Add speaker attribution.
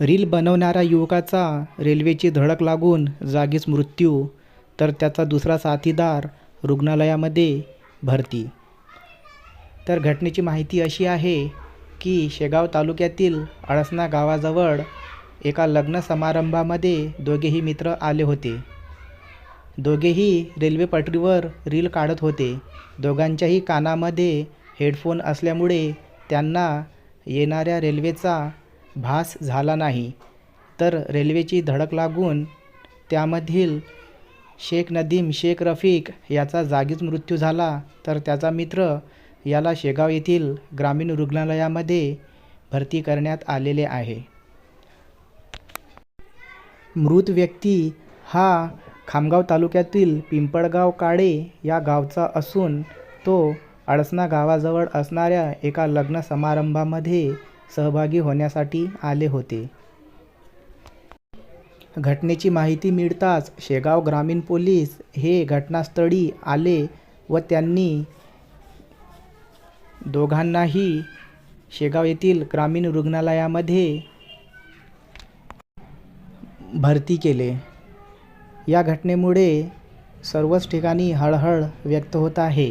Speaker 1: Reel बनवणाऱ्या युवकाचा रेल्वेची धडक लागून जागीच मृत्यू तर त्याचा दुसरा साथीदार रुग्णालयामध्ये भरती. तर घटनेची माहिती अशी आहे की शेगाव तालुक्यातील अळसना गावाजवळ एका लग्न समारंभामध्ये दोघेही मित्र आले होते. दोघेही रेल्वे पटरीवर रील काढत होते. दोघांच्याही कानामध्ये हेडफोन असल्यामुळे त्यांना येणाऱ्या रेल्वेचा भास झाला नाही तर रेल्वेची धडक लागून त्यामधील शेख नदीम शेख रफीक याचा जागीच मृत्यू झाला. तर त्याचा मित्र याला शेगाव येथील ग्रामीण रुग्णालयामध्ये भरती करण्यात आलेले आहे. मृत व्यक्ती हा खामगाव तालुक्यातील पिंपळगाव काळे या गावचा असून तो अडसना गावाजवळ असणाऱ्या एका लग्न समारंभामध्ये सहभागी होण्यासाठी आले होते. घटनेची माहिती मिळताच शेगाव ग्रामीण पोलीस हे घटनास्थळी आले व त्यांनी दोघांनाही शेगाव येथील ग्रामीण रुग्णालयामध्ये भरती केले. या घटनेमुळे सर्वच ठिकाणी हळहळ व्यक्त होत आहे.